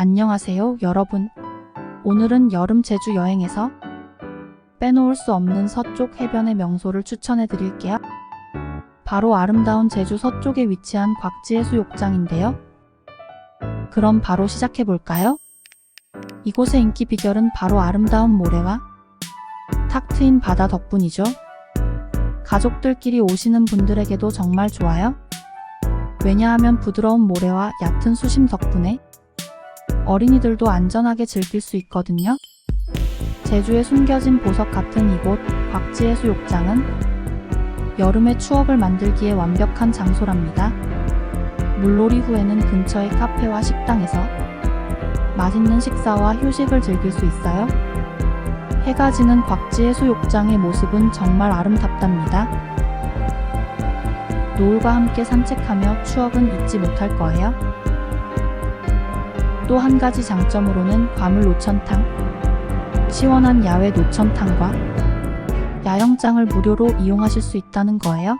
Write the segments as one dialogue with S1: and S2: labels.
S1: 안녕하세요, 여러분. 오늘은 여름 제주 여행에서 빼놓을 수 없는 서쪽 해변의 명소를 추천해 드릴게요. 바로 아름다운 제주 서쪽에 위치한 곽지해 수욕장인데요. 그럼 바로 시작해 볼까요? 이곳의 인기 비결은 바로 아름다운 모래와 탁 트인 바다 덕분이죠. 가족들끼리 오시는 분들에게도 정말 좋아요. 왜냐하면 부드러운 모래와 얕은 수심 덕분에 어린이들도 안전하게 즐길 수 있거든요. 제주에 숨겨진 보석 같은 이곳 곽지해수욕장은 여름의 추억을 만들기에 완벽한 장소랍니다. 물놀이 후에는 근처의 카페와 식당에서 맛있는 식사와 휴식을 즐길 수 있어요. 해가 지는 곽지해수욕장의 모습은 정말 아름답답니다. 노을과 함께 산책하며 추억은 잊지 못할 거예요. 또 한 가지 장점으로는 과물 노천탕, 시원한 야외 노천탕과 야영장을 무료로 이용하실 수 있다는 거예요.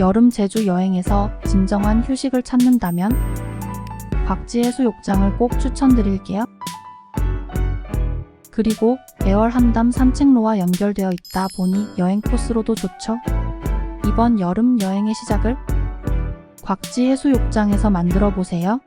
S1: 여름 제주 여행에서 진정한 휴식을 찾는다면 곽지해수욕장을 꼭 추천드릴게요. 그리고 애월 한담 산책로와 연결되어 있다 보니 여행 코스로도 좋죠. 이번 여름 여행의 시작을 곽지 해수욕장에서 만들어 보세요.